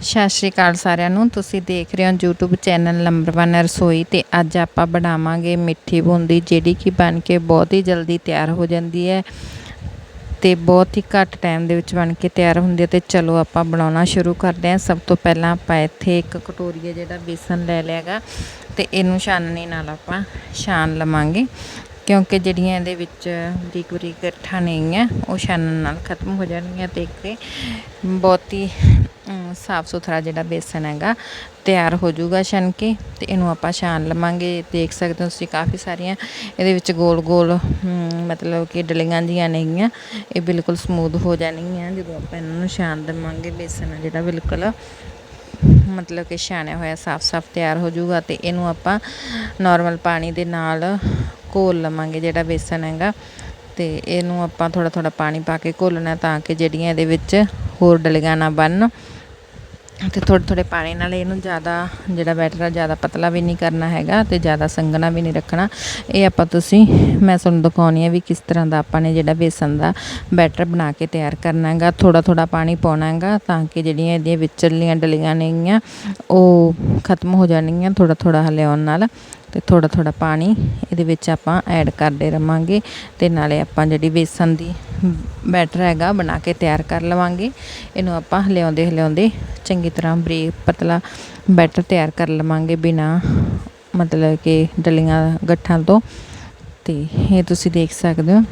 ਸਤਿ ਸ਼੍ਰੀ ਅਕਾਲ ਸਾਰਿਆਂ ਨੂੰ। ਤੁਸੀਂ ਦੇਖ ਰਹੇ ਹੋ YouTube ਚੈਨਲ ਨੰਬਰ 1 ਰਸੋਈ ਤੇ ਅੱਜ ਆਪਾਂ ਬਣਾਵਾਂਗੇ ਮਿੱਠੀ ਬੂੰਦੀ, ਜਿਹੜੀ ਕਿ ਬਣ ਕੇ ਬਹੁਤ ਹੀ ਜਲਦੀ ਤਿਆਰ ਹੋ ਜਾਂਦੀ ਹੈ ਤੇ ਬਹੁਤ ਹੀ ਘੱਟ ਟਾਈਮ ਦੇ ਵਿੱਚ ਬਣ ਕੇ ਤਿਆਰ ਹੁੰਦੀ ਹੈ ਤੇ ਚਲੋ ਆਪਾਂ ਬਣਾਉਣਾ ਸ਼ੁਰੂ ਕਰਦੇ ਹਾਂ। ਸਭ ਤੋਂ ਪਹਿਲਾਂ ਆਪਾਂ ਇੱਥੇ ਇੱਕ ਕਟੋਰੀਆ ਜਿਹੜਾ ਬੇਸਨ ਲੈ ਲਿਆਗਾ ਤੇ ਇਹਨੂੰ ਛਾਨਣੀ ਨਾਲ ਆਪਾਂ ਛਾਨ ਲਵਾਂਗੇ। ਕਿਉਂਕਿ ਜਿਹੜੀਆਂ ਇਹਦੇ ਵਿੱਚ ਬਰੀਕ ਬਰੀਕ ਗੱਠਾਂ ਨੇਗੀਆਂ, ਉਹ ਛਾਨਣ ਨਾਲ ਖਤਮ ਹੋ ਜਾਣਗੀਆਂ ਤੇ ਇੱਕ ਬਹੁਤ ਹੀ ਸਾਫ਼ ਸੁਥਰਾ ਜਿਹੜਾ ਬੇਸਨ ਹੈਗਾ, ਤਿਆਰ ਹੋ ਜਾਊਗਾ ਛਣ ਕੇ ਤੇ ਇਹਨੂੰ ਆਪਾਂ ਛਾਣ ਲਵਾਂਗੇ। ਦੇਖ ਸਕਦੇ ਹੋ ਤੁਸੀਂ ਕਾਫੀ ਸਾਰੀਆਂ ਇਹਦੇ ਵਿੱਚ ਗੋਲ ਗੋਲ ਮਤਲਬ ਕਿ ਡਲੀਆਂ ਜੀਆਂ ਨੇਗੀਆਂ, ਇਹ ਬਿਲਕੁਲ ਸਮੂਥ ਹੋ ਜਾਣਗੀਆਂ ਜਦੋਂ ਆਪਾਂ ਇਹਨਾਂ ਨੂੰ ਛਾਣ ਦੇਵਾਂਗੇ ਬੇਸਨ ਆ ਜਿਹੜਾ ਬਿਲਕੁਲ, ਮਤਲਬ ਕਿ ਛਾਣਿਆ ਹੋਇਆ ਸਾਫ਼-ਸਾਫ਼ ਤਿਆਰ ਹੋ ਜਾਊਗਾ ਤੇ ਇਹਨੂੰ ਆਪਾਂ ਨਾਰਮਲ ਪਾਣੀ ਦੇ ਨਾਲ ਘੋਲ ਲਵਾਂਗੇ ਜਿਹੜਾ ਬੇਸਨ ਹੈਗਾ। ਤੇ ਇਹਨੂੰ ਆਪਾਂ ਥੋੜਾ ਥੋੜਾ ਪਾਣੀ ਪਾ ਕੇ ਘੋਲਣਾ ਤਾਂ ਕਿ ਜਿਹੜੀਆਂ ਇਹਦੇ ਵਿੱਚ ਹੋਰ ਡਲੀਆਂ ਨਾ ਬਣਨ। ਤੇ ਥੋੜੇ ਥੋੜੇ ਪਾਣੀ ਨਾਲ ਇਹਨੂੰ ਜ਼ਿਆਦਾ ਜਿਹੜਾ ਬੈਟਰ ਆ, ਜ਼ਿਆਦਾ ਪਤਲਾ ਵੀ ਨਹੀਂ ਕਰਨਾ ਹੈਗਾ ਤੇ ਜ਼ਿਆਦਾ ਸੰਘਣਾ ਵੀ ਨਹੀਂ ਰੱਖਣਾ। ਇਹ ਆਪਾਂ ਤੁਸੀਂ, ਮੈਂ ਤੁਹਾਨੂੰ ਦਿਖਾਉਣੀ ਹੈ ਵੀ ਕਿਸ ਤਰ੍ਹਾਂ ਦਾ ਆਪਾਂ ਨੇ ਜਿਹੜਾ ਬੇਸਨ ਦਾ ਬੈਟਰ ਬਣਾ ਕੇ ਤਿਆਰ ਕਰਨਾ ਹੈਗਾ। ਥੋੜਾ ਥੋੜਾ ਪਾਣੀ ਪਾਉਣਾ ਹੈਗਾ ਤਾਂ ਕਿ ਜਿਹੜੀਆਂ ਇਹਦੀਆਂ ਵਿਚਲੀਆਂ ਡਲੀਆਂ ਨੇਗੀਆਂ, ਉਹ ਖਤਮ ਹੋ ਜਾਣਗੀਆਂ ਥੋੜਾ ਥੋੜਾ ਹਲਿਆਉਣ ਨਾਲ। ਤੇ ਥੋੜਾ ਥੋੜਾ ਪਾਣੀ ਇਹਦੇ ਵਿੱਚ ਆਪਾਂ ਐਡ ਕਰਦੇ ਰਵਾਂਗੇ ਤੇ ਨਾਲੇ ਆਪਾਂ ਜਿਹੜੀ ਬੇਸਨ ਦੀ ਬੈਟਰ ਹੈਗਾ ਬਣਾ ਕੇ ਤਿਆਰ ਕਰ ਲਵਾਂਗੇ। ਇਹਨੂੰ ਆਪਾਂ ਹਿਲਾਉਂਦੇ ਹਿਲਾਉਂਦੇ ਚੰਗੀ ਤਰ੍ਹਾਂ ਬਰੀਕ ਪਤਲਾ ਬੈਟਰ ਤਿਆਰ ਕਰ ਲਵਾਂਗੇ ਬਿਨਾ ਮਤਲਬ ਕਿ ਡਲੀਆਂ ਗੱਠਾਂ ਤੋਂ। ਤੇ ਇਹ ਤੁਸੀਂ ਦੇਖ ਸਕਦੇ ਹੋ।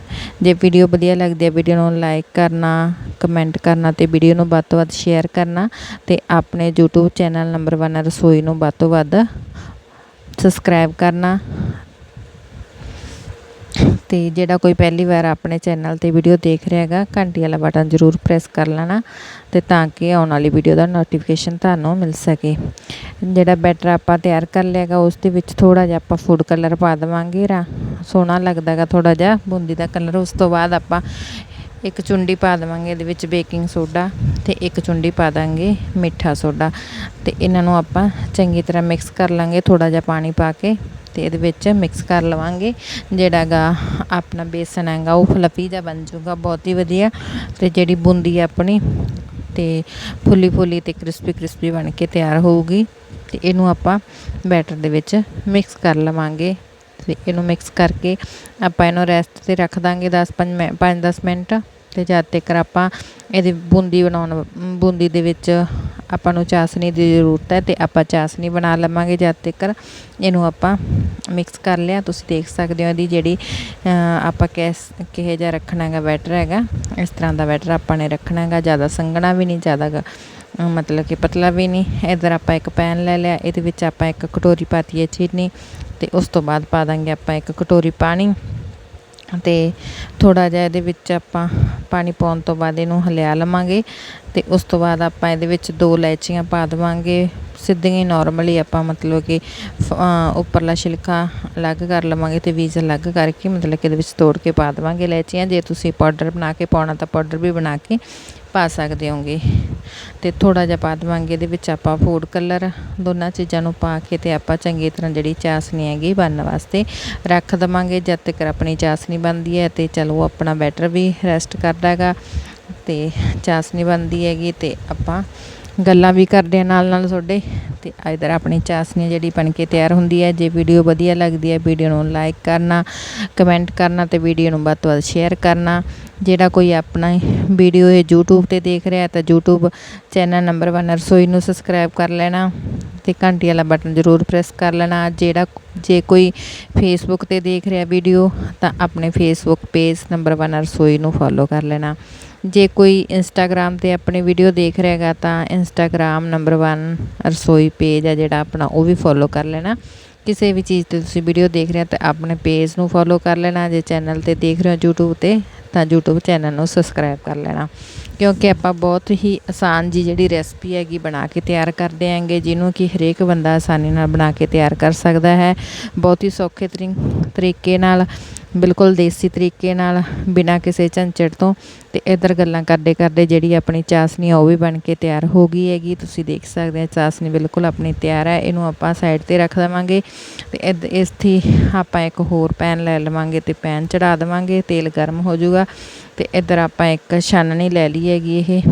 ਜੇ ਵੀਡੀਓ ਵਧੀਆ ਲੱਗਦੀ ਹੈ ਵੀਡੀਓ ਨੂੰ ਲਾਈਕ ਕਰਨਾ ਕਮੈਂਟ ਕਰਨਾ ਤੇ ਵੀਡੀਓ ਨੂੰ ਵੱਧ ਤੋਂ ਵੱਧ ਸ਼ੇਅਰ ਕਰਨਾ ਤੇ ਆਪਣੇ YouTube ਚੈਨਲ ਨੰਬਰ 1 ਰਸੋਈ ਨੂੰ ਵੱਧ ਤੋਂ ਵੱਧ ਸਬਸਕ੍ਰਾਈਬ ਕਰਨਾ। ਤੇ ਜਿਹੜਾ ਕੋਈ ਪਹਿਲੀ ਵਾਰ ਆਪਣੇ ਚੈਨਲ ਤੇ ਵੀਡੀਓ ਦੇਖ ਰਿਹਾ ਹੈਗਾ, ਘੰਟੀ ਵਾਲਾ ਬਟਨ ਜ਼ਰੂਰ ਪ੍ਰੈਸ ਕਰ ਲੈਣਾ ਤੇ ਤਾਂ ਕਿ ਆਉਣ ਵਾਲੀ ਵੀਡੀਓ ਦਾ ਨੋਟੀਫਿਕੇਸ਼ਨ ਤੁਹਾਨੂੰ ਮਿਲ ਸਕੇ। ਜਿਹੜਾ ਬੈਟਰ ਆਪਾਂ ਤਿਆਰ ਕਰ ਲਿਆਗਾ ਉਸ ਦੇ ਵਿੱਚ ਥੋੜਾ ਜਿਹਾ ਆਪਾਂ ਫੂਡ ਕਲਰ ਪਾ ਦੇਵਾਂਗੇ ਰਾ। ਸੋਹਣਾ ਲੱਗਦਾਗਾ ਥੋੜਾ ਜਿਹਾ, ਬੂੰਦੀ ਦਾ ਕਲਰ ਉਸ ਤੋਂ ਬਾਅਦ ਆਪਾਂ ਇੱਕ ਚੁੰਡੀ ਪਾ ਦੇਵਾਂਗੇ, ਇਹਦੇ ਵਿੱਚ ਬੇਕਿੰਗ ਸੋਡਾ ਤੇ ਇੱਕ ਚੁੰਡੀ ਪਾ ਦਾਂਗੇ, ਮਿੱਠਾ ਸੋਡਾ। ਤੇ ਇਹਨਾਂ ਨੂੰ ਆਪਾਂ ਚੰਗੀ ਤਰ੍ਹਾਂ ਮਿਕਸ ਕਰ ਲਾਂਗੇ ਥੋੜਾ ਜਿਹਾ ਪਾਣੀ ਪਾ ਕੇ ਤੇ ਇਹਦੇ ਵਿੱਚ ਮਿਕਸ ਕਰ ਲਵਾਂਗੇ। ਜਿਹੜਾਗਾ ਆਪਣਾ ਬੇਸਨ ਹੈਗਾ, ਉਹ ਫਲਫੀ ਜਿਹਾ ਬਣ ਜਾਊਗਾ, ਬਹੁਤ ਹੀ ਵਧੀਆ। ਤੇ ਜਿਹੜੀ ਬੂੰਦੀ ਆਪਣੀ ਤੇ ਫੁੱਲੀ ਫੁੱਲੀ ਤੇ ਕ੍ਰਿਸਪੀ ਕ੍ਰਿਸਪੀ ਬਣ ਕੇ ਤਿਆਰ ਹੋਊਗੀ। ਤੇ ਇਹਨੂੰ ਆਪਾਂ ਬੈਟਰ ਦੇ ਵਿੱਚ ਮਿਕਸ ਕਰ ਲਵਾਂਗੇ। ਇਹਨੂੰ ਮਿਕਸ ਕਰਕੇ ਆਪਾਂ ਇਹਨੂੰ ਰੈਸਟ ਤੇ ਰੱਖ ਦਾਂਗੇ 10 5 5-10 ਮਿੰਟ ਤੇ ਜਦ ਤੱਕ ਆਪਾਂ ਇਹਦੀ ਬੂੰਦੀ ਬਣਾਉਣ, ਬੂੰਦੀ ਦੇ ਵਿੱਚ ਆਪਾਂ ਨੂੰ ਚਾਸਨੀ ਦੀ ਜ਼ਰੂਰਤ ਹੈ ਤੇ ਆਪਾਂ ਚਾਸਨੀ ਬਣਾ ਲਵਾਂਗੇ ਜਦ ਤੱਕ ਇਹਨੂੰ ਆਪਾਂ ਮਿਕਸ ਕਰ ਲਿਆ। ਤੁਸੀਂ ਦੇਖ ਸਕਦੇ ਹੋ ਇਹਦੀ ਜਿਹੜੀ ਆਪਾਂ ਕਿਸ, ਕਿਹੇ ਜਿਹਾ ਰੱਖਣਾ ਹੈਗਾ ਬੈਟਰ ਹੈਗਾ। ਇਸ ਤਰ੍ਹਾਂ ਦਾ ਬੈਟਰ ਆਪਾਂ ਨੇ ਰੱਖਣਾ ਹੈਗਾ ਜ਼ਿਆਦਾ ਸੰਘਣਾ ਵੀ ਨਹੀਂ, ਜ਼ਿਆਦਾ ਗ- ਮਤਲਬ ਕਿ ਪਤਲਾ ਵੀ ਨਹੀਂ, ਇੱਧਰ ਆਪਾਂ ਇੱਕ ਪੈਨ ਲੈ ਲਿਆ, ਇਹਦੇ ਵਿੱਚ ਆਪਾਂ ਇੱਕ ਕਟੋਰੀ ਪਾਤੀ ਹੈ ਚੀਨੀ ਤੇ ਉਸ ਤੋਂ ਬਾਅਦ ਪਾ ਦਾਂਗੇ ਆਪਾਂ ਇੱਕ ਕਟੋਰੀ ਪਾਣੀ ਤੇ ਥੋੜਾ ਜਿਹਾ ਇਹਦੇ ਵਿੱਚ ਆਪਾਂ ਪਾਣੀ ਪਾਉਣ ਤੋਂ ਬਾਅਦ ਇਹਨੂੰ ਹਲਿਆ ਲਵਾਂਗੇ ਤੇ ਉਸ ਤੋਂ ਬਾਅਦ ਆਪਾਂ ਇਹਦੇ ਵਿੱਚ ਦੋ ਇਲਾਇਚੀਆਂ ਪਾ ਦੇਵਾਂਗੇ, ਸਿੱਧੀਆਂ ਹੀ ਨਾਰਮਲੀ ਆਪਾਂ ਮਤਲਬ ਕਿ ਫ- ਉੱਪਰਲਾ ਛਿਲਕਾ ਅਲੱਗ ਕਰ ਲਵਾਂਗੇ ਤੇ ਬੀਜ ਅਲੱਗ ਕਰਕੇ ਮਤਲਬ ਕਿ ਇਹਦੇ ਵਿੱਚ ਤੋੜ ਕੇ ਪਾ ਦੇਵਾਂਗੇ ਇਲਾਇਚੀਆਂ, ਜੇ ਤੁਸੀਂ ਪਾਊਡਰ ਬਣਾ ਕੇ ਪਾਉਣਾ ਤਾਂ ਪਾਊਡਰ ਵੀ ਬਣਾ ਕੇ ਪਾ ਸਕਦੇ ਹੋਗੇ। ਤੇ ਥੋੜਾ ਜਿਹਾ ਪਾ ਦੇਵਾਂਗੇ, ਇਹਦੇ ਵਿੱਚ ਆਪਾਂ ਫੂਡ ਕਲਰ ਦੋਨਾਂ ਚੀਜ਼ਾਂ ਨੂੰ ਪਾ ਕੇ ਤੇ ਆਪਾਂ ਚੰਗੀ ਤਰ੍ਹਾਂ ਜਿਹੜੀ ਚਾਸਨੀ ਹੈਗੀ ਬਣਨ ਵਾਸਤੇ ਰੱਖ ਦਵਾਂਗੇ। ਜਦ ਤੱਕ ਆਪਣੀ ਚਾਸਨੀ ਬਣਦੀ ਹੈ ਤੇ ਚਲੋ ਆਪਣਾ ਬੈਟਰ ਵੀ ਰੈਸਟ ਕਰਦਾ ਹੈਗਾ। ਤੇ ਚਾਸਨੀ ਬਣਦੀ ਹੈਗੀ ਤੇ ਆਪਾਂ ਗੱਲਾਂ ਵੀ ਕਰਦੇ ਆ ਨਾਲ ਨਾਲ ਤੁਹਾਡੇ। ਤੇ ਇਧਰ ਆਪਣੀ ਚਾਸਨੀ ਜਿਹੜੀ ਬਣ ਕੇ ਤਿਆਰ ਹੁੰਦੀ ਹੈ। ਜੇ ਵੀਡੀਓ ਵਧੀਆ ਲੱਗਦੀ ਹੈ ਵੀਡੀਓ ਨੂੰ ਲਾਈਕ ਕਰਨਾ ਕਮੈਂਟ ਕਰਨਾ ਤੇ ਵੀਡੀਓ ਨੂੰ ਵੱਧ ਤੋਂ ਵੱਧ ਸ਼ੇਅਰ ਕਰਨਾ। ਜਿਹੜਾ ਕੋਈ ਆਪਣਾ ਵੀਡੀਓ ਇਹ YouTube ਤੇ ਦੇਖ ਰਿਹਾ ਤਾਂ YouTube ਚੈਨਲ ਨੰਬਰ 1 ਰਸੋਈ ਨੂੰ ਸਬਸਕ੍ਰਾਈਬ ਕਰ ਲੈਣਾ ਤੇ ਘੰਟੀ ਵਾਲਾ ਬਟਨ ਜ਼ਰੂਰ ਪ੍ਰੈਸ ਕਰ ਲੈਣਾ। ਜਿਹੜਾ ਜੇ ਕੋਈ ਫੇਸਬੁੱਕ ਤੇ ਦੇਖ ਰਿਹਾ ਵੀਡੀਓ ਤਾਂ ਆਪਣੇ ਫੇਸਬੁੱਕ ਪੇਜ ਨੰਬਰ 1 ਰਸੋਈ ਨੂੰ ਫੋਲੋ ਕਰ ਲੈਣਾ। ਜੇ ਕੋਈ ਇੰਸਟਾਗ੍ਰam ਤੇ ਆਪਣੀ ਵੀਡੀਓ ਦੇਖ ਰਿਹਾ ਹੈਗਾ, ਤਾਂ ਇੰਸਟਾਗ੍ਰam ਨੰਬਰ 1 ਰਸੋਈ ਪੇਜ ਹੈ ਜਿਹੜਾ ਆਪਣਾ, ਉਹ ਵੀ ਫੋਲੋ ਕਰ ਲੈਣਾ। ਕਿਸੇ ਵੀ ਚੀਜ਼ ਤੇ ਤੁਸੀਂ ਵੀਡੀਓ ਦੇਖ ਰਹੇ ਹੋ ਤਾਂ ਆਪਣੇ ਪੇਜ ਨੂੰ ਫੋਲੋ ਕਰ ਲੈਣਾ, ਜੇ ਚੈਨਲ ਤੇ ਦੇਖ ਰਹੇ ਹੋ YouTube ਤੇ, ਤਾਂ YouTube ਚੈਨਲ ਨੂੰ ਸਬਸਕ੍ਰਾਈਬ ਕਰ ਲੈਣਾ। ਕਿਉਂਕਿ ਆਪਾਂ ਬਹੁਤ ਹੀ ਆਸਾਨ ਜੀ ਜਿਹੜੀ ਰੈਸਪੀ ਹੈਗੀ ਬਣਾ ਕੇ ਤਿਆਰ ਕਰਦੇ ਆਂਗੇ ਜਿਹਨੂੰ ਕਿ ਹਰੇਕ ਬੰਦਾ ਆਸਾਨੀ ਨਾਲ ਬਣਾ ਕੇ ਤਿਆਰ ਕਰ ਸਕਦਾ ਹੈ। ਬਹੁਤ ਹੀ ਸੌਖੇ ਤਰੀ- ਤਰੀਕੇ ਨਾਲ ਬਿਲਕੁਲ ਦੇਸੀ ਤਰੀਕੇ ਨਾਲ ਬਿਨਾਂ ਕਿਸੇ ਝੰਚੜ ਤੋਂ ਤੇ ਇਧਰ ਗੱਲਾਂ ਕਰਦੇ ਕਰਦੇ ਜਿਹੜੀ ਆਪਣੀ ਚਾਸਨੀ ਆ ਉਹ ਵੀ ਬਣ ਕੇ ਤਿਆਰ ਹੋ ਗਈ ਹੈਗੀ। ਤੁਸੀਂ ਦੇਖ ਸਕਦੇ ਆ ਚਾਸਨੀ ਬਿਲਕੁਲ ਆਪਣੀ ਤਿਆਰ ਹੈ ਇਹਨੂੰ ਆਪਾਂ ਸਾਈਡ ਤੇ ਰੱਖ ਦੇਵਾਂਗੇ ਤੇ ਇਦ- ਇਸ ਦੀ ਆਪਾਂ ਇੱਕ ਹੋਰ ਪੈਨ ਲੈ ਲਵਾਂਗੇ ਤੇ ਪੈਨ ਚੜਾ ਦੇਵਾਂਗੇ, ਤੇਲ ਗਰਮ ਹੋ ਜਾਊਗਾ ਤੇ ਇਧਰ ਆਪਾਂ ਇੱਕ ਛਾਨਣੀ ਲੈ ਲਈ ਹੈਗੀ ਇਹ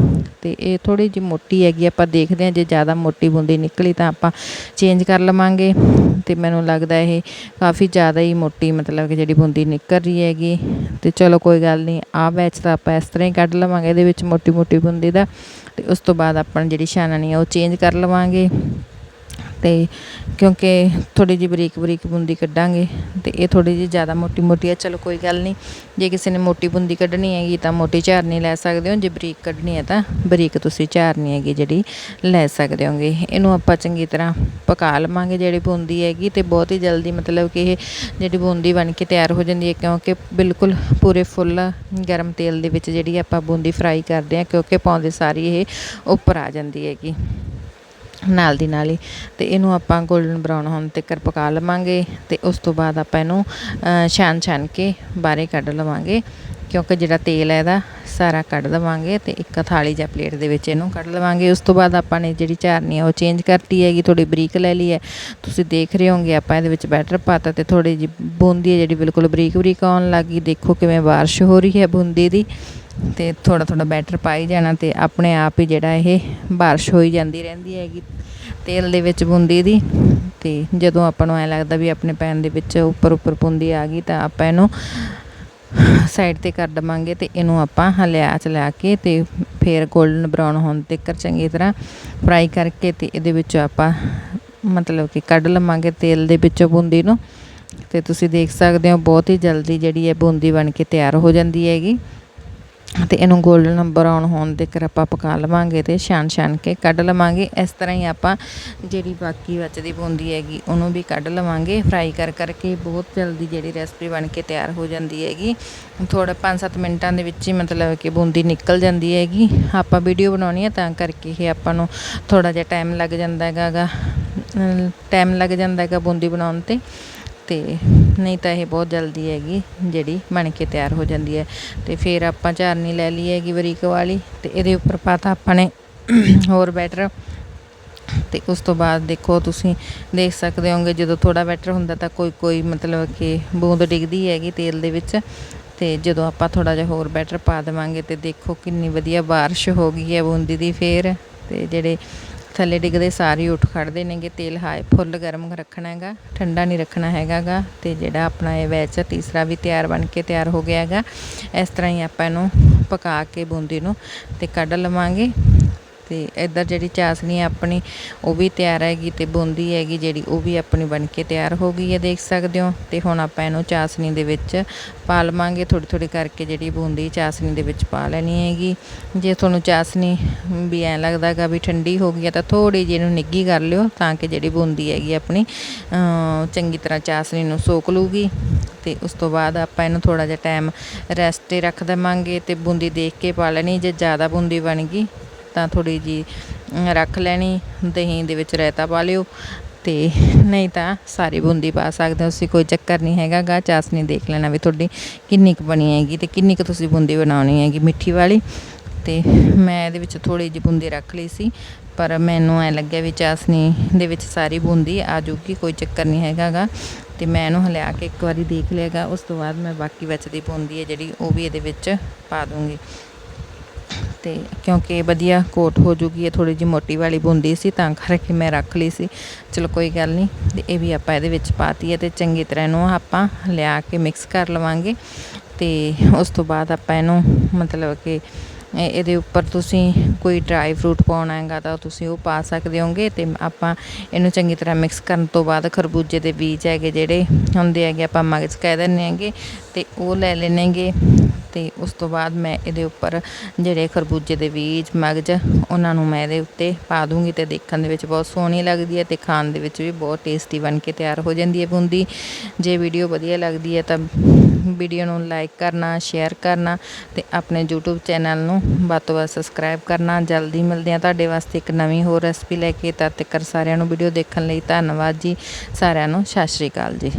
ਤੇ ਇਹ ਥੋੜੀ ਜਿਹੀ ਮੋਟੀ ਹੈਗੀ, ਆਪਾਂ ਦੇਖਦੇ ਹਾਂ ਜੇ ਜ਼ਿਆਦਾ ਮੋਟੀ ਬੂੰਦੀ ਨਿਕਲੀ ਤਾਂ ਆਪਾਂ ਚੇਂਜ ਕਰ ਲਵਾਂਗੇ। ਤੇ ਮੈਨੂੰ ਲੱਗਦਾ ਇਹ ਕਾਫੀ ਜ਼ਿਆਦਾ ਹੀ ਮੋਟੀ ਮਤਲਬ ਕਿ ਜਿਹੜੀ ਬੂੰਦੀ ਨਿਕਲ ਰਹੀ ਹੈਗੀ। ਤੇ ਚਲੋ ਕੋਈ ਗੱਲ ਨਹੀਂ, ਆਹ ਬੈਚ ਤਾਂ ਆਪਾਂ ਇਸ ਤਰ੍ਹਾਂ ਹੀ ਕੱਢ ਲਵਾਂਗੇ ਇਹਦੇ ਵਿੱਚ ਮੋਟੀ ਮੋਟੀ ਬੂੰਦੀ ਦਾ। ਤੇ ਉਸ ਤੋਂ ਬਾਅਦ ਆਪਾਂ ਜਿਹੜੀ ਛਾਨਣੀ ਆ ਉਹ ਚੇਂਜ ਕਰ ਲਵਾਂਗੇ। ਤੇ ਕਿਉਂਕਿ ਥੋੜੀ ਜਿਹੀ ਬਰੀਕ ਬਰੀਕ ਬੂੰਦੀ ਕੱਢਾਂਗੇ ਤੇ ਇਹ ਥੋੜੀ ਜਿਹੀ ਜ਼ਿਆਦਾ ਮੋਟੀ ਮੋਟੀ ਹੈ ਚਲੋ ਕੋਈ ਗੱਲ ਨਹੀਂ। ਜੇ ਕਿਸੇ ਨੇ ਮੋਟੀ ਬੂੰਦੀ ਕੱਢਣੀ ਹੈਗੀ ਤਾਂ ਮੋਟੀ ਝਾਰਨੀ ਲੈ ਸਕਦੇ ਹੋ, ਜੇ ਬਰੀਕ ਕੱਢਣੀ ਹੈ ਤਾਂ ਬਰੀਕ ਤੁਸੀਂ ਝਾਰਨੀ ਹੈਗੀ ਜਿਹੜੀ ਲੈ ਸਕਦੇ ਹੋਗੇ। ਇਹਨੂੰ ਆਪਾਂ ਚੰਗੀ ਤਰ੍ਹਾਂ ਪਕਾ ਲਵਾਂਗੇ ਜਿਹੜੀ ਬੂੰਦੀ ਹੈਗੀ ਤੇ ਬਹੁਤ ਹੀ ਜਲਦੀ ਮਤਲਬ ਕਿ ਇਹ ਜਿਹੜੀ ਬੂੰਦੀ ਬਣ ਕੇ ਤਿਆਰ ਹੋ ਜਾਂਦੀ ਹੈ ਕਿਉਂਕਿ ਬਿਲਕੁਲ ਪੂਰੇ ਫੁੱਲ ਗਰਮ ਤੇਲ ਦੇ ਵਿੱਚ ਜਿਹੜੀ ਆਪਾਂ ਬੂੰਦੀ ਫਰਾਈ ਕਰਦੇ ਹਾਂ ਕਿਉਂਕਿ ਪਾਉਂਦੇ ਸਾਰੀ ਇਹ ਉੱਪਰ ਆ ਜਾਂਦੀ ਹੈਗੀ। ਨਾਲ ਦੀ ਨਾਲ ਹੀ। ਤੇ ਇਹਨੂੰ ਆਪਾਂ 골ਡਨ ਬਰਾਊਨ ਹੋਣ ਤੱਕ ਪਕਾ ਲਵਾਂਗੇ ਤੇ ਉਸ ਤੋਂ ਬਾਅਦ ਆਪਾਂ ਇਹਨੂੰ ਛਾਨ ਛਾਨ ਕੇ ਬਾਹਰੇ ਕੱਢ ਲਵਾਂਗੇ। ਕਿਉਂਕਿ ਜਿਹੜਾ ਤੇਲ ਹੈ ਇਹਦਾ, ਸਾਰਾ ਕੱਢ ਲਵਾਂਗੇ ਤੇ ਇੱਕ ਥਾਲੀ ਜਾਂ ਪਲੇਟ ਦੇ ਵਿੱਚ ਇਹਨੂੰ ਕੱਢ ਲਵਾਂਗੇ। ਉਸ ਤੋਂ ਬਾਅਦ ਆਪਾਂ ਨੇ ਜਿਹੜੀ ਝਾਰਨੀ ਹੈ ਉਹ ਚੇਂਜ ਕਰਤੀ ਹੈਗੀ ਥੋੜੀ ਬਰੀਕ ਲੈ ਲਈ ਹੈ। ਤੁਸੀਂ ਦੇਖ ਰਹੇ ਹੋਗੇ ਆਪਾਂ ਇਹਦੇ ਵਿੱਚ ਬੈਟਰ ਪਾਤਾ ਤੇ ਥੋੜੀ ਜਿਹੀ ਬੂੰਦੀ ਹੈ ਜਿਹੜੀ ਬਿਲਕੁਲ ਬਰੀਕ ਬਰੀਕ ਆਉਣ ਲੱਗੀ ਦੇਖੋ ਕਿਵੇਂ ਬਾਰਿਸ਼ ਹੋ ਰਹੀ ਹੈ ਬੂੰਦੀ ਦੀ। ਤੇ ਥੋੜਾ ਥੋੜਾ ਬੈਟਰ ਪਾਈ ਜਾਣਾ ਤੇ ਆਪਣੇ ਆਪ ਹੀ ਜਿਹੜਾ ਇਹ ਬਾਰਿਸ਼ ਹੋਈ ਜਾਂਦੀ ਰਹਿੰਦੀ ਹੈਗੀ। ਤੇਲ ਦੇ ਵਿੱਚ ਬੂੰਦੀ ਦੀ ਤੇ ਜਦੋਂ ਆਪਾਂ ਨੂੰ ਐ ਲੱਗਦਾ ਵੀ ਆਪਣੇ ਪੈਨ ਦੇ ਵਿੱਚ ਉੱਪਰ ਉੱਪਰ ਬੂੰਦੀ ਆ ਗਈ ਤਾਂ ਆਪਾਂ ਇਹਨੂੰ ਸਾਈਡ ਤੇ ਕਰ ਦਵਾਂਗੇ ਤੇ ਇਹਨੂੰ ਆਪਾਂ ਹਲਿਆ ਚਲਾ ਕੇ ਤੇ ਫਿਰ 골ਡਨ ਬਰਾਊਨ ਹੋਣ ਤੱਕ ਚੰਗੀ ਤਰ੍ਹਾਂ ਫਰਾਈ ਕਰਕੇ ਤੇ ਇਹਦੇ ਵਿੱਚ ਆਪਾਂ ਮਤਲਬ ਕਿ ਕੱਢ ਲਵਾਂਗੇ ਤੇਲ ਦੇ ਵਿੱਚੋਂ ਬੂੰਦੀ ਨੂੰ। ਤੇ ਤੁਸੀਂ ਦੇਖ ਸਕਦੇ ਹੋ ਬਹੁਤ ਹੀ ਜਲਦੀ ਜਿਹੜੀ ਹੈ ਬੂੰਦੀ ਬਣ ਕੇ ਤਿਆਰ ਹੋ ਜਾਂਦੀ ਹੈਗੀ। ਅਤੇ ਇਹਨੂੰ ਗੋਲਡਨ ਨੰਬਰ ਬਰਾਊਨ ਹੋਣ ਤੱਕ ਆਪਾਂ ਪਕਾ ਲਵਾਂਗੇ ਅਤੇ ਛਾਣ ਛਾਣ ਕੇ ਕੱਢ ਲਵਾਂਗੇ। ਇਸ ਤਰ੍ਹਾਂ ਹੀ ਆਪਾਂ ਜਿਹੜੀ ਬਾਕੀ ਬਚਦੀ ਬੂੰਦੀ ਹੈਗੀ, ਉਹਨੂੰ ਵੀ ਕੱਢ ਲਵਾਂਗੇ। ਫਰਾਈ ਕਰ ਕਰਕੇ ਬਹੁਤ ਜਲਦੀ ਜਿਹੜੀ ਰੈਸਪੀ ਬਣ ਕੇ ਤਿਆਰ ਹੋ ਜਾਂਦੀ ਹੈਗੀ। ਥੋੜਾ 5-7 ਮਿੰਟਾਂ ਦੇ ਵਿੱਚ ਹੀ ਮਤਲਬ ਕਿ ਬੂੰਦੀ ਨਿਕਲ ਜਾਂਦੀ ਹੈਗੀ। ਆਪਾਂ ਵੀਡੀਓ ਬਣਾਉਣੀ ਹੈ ਤਾਂ ਕਰਕੇ ਇਹ ਆਪਾਂ ਨੂੰ ਥੋੜਾ ਜਿਹਾ ਟਾਈਮ ਲੱਗ ਜਾਂਦਾ ਹੈਗਾ ਟਾਈਮ ਲੱਗ ਜਾਂਦਾ ਹੈਗਾ ਬੂੰਦੀ ਬਣਾਉਣ ਤੇ। ਤੇ ਨਹੀਂ ਤਾਂ ਇਹ ਬਹੁਤ ਜਲਦੀ ਹੈਗੀ, ਜਿਹੜੀ ਬਣ ਕੇ ਤਿਆਰ ਹੋ ਜਾਂਦੀ ਹੈ। ਅਤੇ ਫਿਰ ਆਪਾਂ ਝਾਰਨੀ ਲੈ ਲਈ ਹੈਗੀ ਬਰੀਕ ਵਾਲੀ ਅਤੇ ਇਹਦੇ ਉੱਪਰ ਪਾਤਾ ਆਪਾਂ ਨੇ ਹੋਰ ਬੈਟਰ। ਤੇ ਉਸ ਤੋਂ ਬਾਅਦ ਦੇਖੋ ਤੁਸੀਂ ਦੇਖ ਸਕਦੇ ਹੋਗੇ ਜਦੋਂ ਥੋੜਾ ਬੈਟਰ ਹੁੰਦਾ ਤਾਂ ਕੋਈ ਕੋਈ ਮਤਲਬ ਕਿ ਬੂੰਦ ਡਿੱਗਦੀ ਹੈਗੀ ਤੇਲ ਦੇ ਵਿੱਚ। ਤੇ ਜਦੋਂ ਆਪਾਂ ਥੋੜਾ ਜਿਹਾ ਹੋਰ ਬੈਟਰ ਪਾ ਦੇਵਾਂਗੇ ਤੇ ਦੇਖੋ ਕਿੰਨੀ ਵਧੀਆ ਬਾਰਿਸ਼ ਹੋ ਗਈ ਹੈ ਬੂੰਦੀ ਦੀ ਫੇਰ। ਤੇ ਜਿਹੜੇ ਥੱਲੇ ਡਿੱਗਦੇ ਸਾਰੇ ਉੱਠ ਖੜਦੇ ਨੇਗੇ, ਤੇਲ ਹਾਈ ਫੁੱਲ ਗਰਮ ਰੱਖਣਾ ਹੈਗਾ, ਠੰਡਾ ਨਹੀਂ ਰੱਖਣਾ ਹੈਗਾਗਾ ਤੇ ਜਿਹੜਾ ਆਪਣਾ ਇਹ ਵੈਚ ਤੀਸਰਾ ਵੀ ਤਿਆਰ ਬਣ ਕੇ ਤਿਆਰ ਹੋ ਗਿਆ ਹੈਗਾ। ਇਸ ਤਰ੍ਹਾਂ ਹੀ ਆਪਾਂ ਇਹਨੂੰ ਪਕਾ ਕੇ ਬੂੰਦੀ ਨੂੰ ਤੇ ਕੱਢ ਲਵਾਂਗੇ। ਤੇ ਇੱਧਰ ਜਿਹੜੀ ਚਾਸਨੀ ਹੈ ਆਪਣੀ, ਉਹ ਵੀ ਤਿਆਰ ਹੈਗੀ ਤੇ ਬੂੰਦੀ ਹੈਗੀ ਜਿਹੜੀ, ਉਹ ਵੀ ਆਪਣੀ ਬਣ ਕੇ ਤਿਆਰ ਹੋ ਗਈ ਹੈ, ਦੇਖ ਸਕਦੇ ਹੋ। ਤੇ ਹੁਣ ਆਪਾਂ ਇਹਨੂੰ ਚਾਸਨੀ ਦੇ ਵਿੱਚ ਪਾ ਲਵਾਂਗੇ ਥੋੜੀ ਥੋੜੀ ਕਰਕੇ ਜਿਹੜੀ ਬੂੰਦੀ ਚਾਸਨੀ ਦੇ ਵਿੱਚ ਪਾ ਲੈਣੀ ਹੈਗੀ। ਜੇ ਤੁਹਾਨੂੰ ਚਾਸਨੀ ਵੀ ਐਂ ਲੱਗਦਾ ਹੈਗਾ ਵੀ ਠੰਡੀ ਹੋ ਗਈ ਹੈ, ਤਾਂ ਥੋੜੀ ਜਿਹੀ ਇਹਨੂੰ ਨਿੱਗੀ ਕਰ ਲਿਓ ਤਾਂ ਕਿ ਜਿਹੜੀ ਬੂੰਦੀ ਹੈਗੀ ਆਪਣੀ ਚੰਗੀ ਤਰ੍ਹਾਂ ਚਾਸਨੀ ਨੂੰ ਸੋਕ ਲੂਗੀ ਤੇ ਉਸ ਤੋਂ ਬਾਅਦ ਆਪਾਂ ਇਹਨੂੰ ਥੋੜਾ ਜਿਹਾ ਟਾਈਮ ਰੈਸਟ ਤੇ ਰੱਖ ਦੇਵਾਂਗੇ ਤੇ ਬੂੰਦੀ ਦੇਖ ਕੇ ਪਾ ਲੈਣੀ, ਜੇ ਜ਼ਿਆਦਾ ਬੂੰਦੀ ਬਣ ਗਈ ਤਾਂ ਥੋੜੀ ਜੀ ਰੱਖ ਲੈਣੀ, ਦਹੀਂ ਦੇ ਵਿੱਚ ਰਾਇਤਾ ਪਾ ਲਿਓ ਤੇ ਨਹੀਂ ਤਾਂ ਸਾਰੀ ਬੂੰਦੀ ਪਾ ਸਕਦੇ ਹੋ। ਤੁਸੀਂ ਕੋਈ ਚੱਕਰ ਨਹੀਂ ਹੈਗਾ ਗਾ, ਚਾਸਨੀ ਦੇਖ ਲੈਣਾ ਵੀ ਤੁਹਾਡੀ ਕਿੰਨੀ ਕੁ ਬਣੀ ਹੈਗੀ ਤੇ ਕਿੰਨੀ ਕੁ ਤੁਸੀਂ ਬੂੰਦੀ ਬਣਾਉਣੀ ਹੈਗੀ ਮਿੱਠੀ ਵਾਲੀ। ਤੇ ਮੈਂ ਇਹਦੇ ਵਿੱਚ ਥੋੜੀ ਜਿਹੀ ਬੂੰਦੀ ਰੱਖ ਲਈ ਸੀ, ਪਰ ਮੈਨੂੰ ਐ ਲੱਗਿਆ ਵੀ ਚਾਸਨੀ ਦੇ ਵਿੱਚ ਸਾਰੀ ਬੂੰਦੀ ਆ ਜੂਗੀ ਕੋਈ ਚੱਕਰ ਨਹੀਂ ਹੈਗਾ ਗਾ। ਤੇ ਮੈਂ ਇਹਨੂੰ ਹਲਿਆ ਕੇ ਇੱਕ ਵਾਰੀ ਦੇਖ ਲਿਆਗਾ ਉਸ ਤੋਂ ਬਾਅਦ ਮੈਂ ਬਾਕੀ ਬਚਦੀ ਬੂੰਦੀ ਹੈ ਜਿਹੜੀ ਉਹ ਵੀ ਇਹਦੇ ਵਿੱਚ ਪਾ ਦੂੰਗੀ। ਤੇ ਕਿਉਂਕਿ ਵਧੀਆ ਕੋਟ ਹੋ ਜੂਗੀ, ਇਹ ਥੋੜੀ ਜਿਹੀ ਮੋਟੀ ਵਾਲੀ ਬੂੰਦੀ ਸੀ, ਤਾਂ ਕਰਕੇ ਮੈਂ ਰੱਖ ਲਈ ਸੀ। ਚਲੋ ਕੋਈ ਗੱਲ ਨਹੀਂ, ਤੇ ਇਹ ਵੀ ਆਪਾਂ ਇਹਦੇ ਵਿੱਚ ਪਾਤੀ ਹੈ ਤੇ ਚੰਗੀ ਤਰ੍ਹਾਂ ਇਹਨੂੰ ਆਪਾਂ ਲਿਆ ਕੇ ਮਿਕਸ ਕਰ ਲਵਾਂਗੇ। ਤੇ ਉਸ ਤੋਂ ਬਾਅਦ ਆਪਾਂ ਇਹਨੂੰ ਮਤਲਬ ਕਿ ਇਹਦੇ ਉੱਪਰ ਤੁਸੀਂ ਕੋਈ ਡਰਾਈ ਫਰੂਟ ਪਾਉਣਾ ਹੈਗਾ ਤਾਂ ਤੁਸੀਂ ਉਹ ਪਾ ਸਕਦੇ ਹੋਗੇ ਤੇ ਆਪਾਂ ਇਹਨੂੰ ਚੰਗੀ ਤਰ੍ਹਾਂ ਮਿਕਸ ਕਰਨ ਤੋਂ ਬਾਅਦ ਖਰਬੂਜੇ ਦੇ ਬੀਜ ਹੈਗੇ ਜਿਹੜੇ ਹੁੰਦੇ ਹੈਗੇ ਆਪਾਂ ਮਗਜ਼ ਕਹਿ ਦਿੰਦੇ ਹੈਗੇ ਤੇ ਉਹ ਲੈ ਲੈਣਗੇ। ਤੇ ਉਸ ਤੋਂ ਬਾਅਦ ਮੈਂ ਇਹਦੇ ਉੱਪਰ ਜਿਹੜੇ ਖਰਬੂਜੇ ਦੇ ਬੀਜ, ਮਗਜ਼, ਉਹਨਾਂ ਨੂੰ ਮੈਂ ਇਹਦੇ ਉੱਤੇ ਪਾ ਦੂੰਗੀ ਤੇ ਦੇਖਣ ਦੇ ਵਿੱਚ ਬਹੁਤ ਸੋਹਣੀ ਲੱਗਦੀ ਹੈ ਤੇ ਖਾਣ ਦੇ ਵਿੱਚ ਵੀ ਬਹੁਤ ਟੇਸਟੀ ਬਣ ਕੇ ਤਿਆਰ ਹੋ ਜਾਂਦੀ ਹੈ ਬੂੰਦੀ। ਜੇ ਵੀਡੀਓ ਵਧੀਆ ਲੱਗਦੀ ਹੈ ਤਾਂ ਵੀਡੀਓ ਨੂੰ ਲਾਈਕ ਕਰਨਾ ਸ਼ੇਅਰ ਕਰਨਾ ਤੇ ਆਪਣੇ YouTube ਚੈਨਲ ਨੂੰ ਵੱਧ ਤੋਂ ਵੱਧ ਸਬਸਕ੍ਰਾਈਬ ਕਰਨਾ। ਜਲਦੀ ਮਿਲਦੇ ਆ ਤੁਹਾਡੇ ਵਾਸਤੇ ਇੱਕ ਨਵੀਂ ਹੋਰ ਰੈਸਪੀ ਲੈ ਕੇ। ਤਦ ਤੱਕ ਸਾਰਿਆਂ ਨੂੰ ਵੀਡੀਓ ਦੇਖਣ ਲਈ ਧੰਨਵਾਦ ਜੀ। ਸਾਰਿਆਂ ਨੂੰ ਸਤਿ ਸ਼੍ਰੀ ਅਕਾਲ ਜੀ।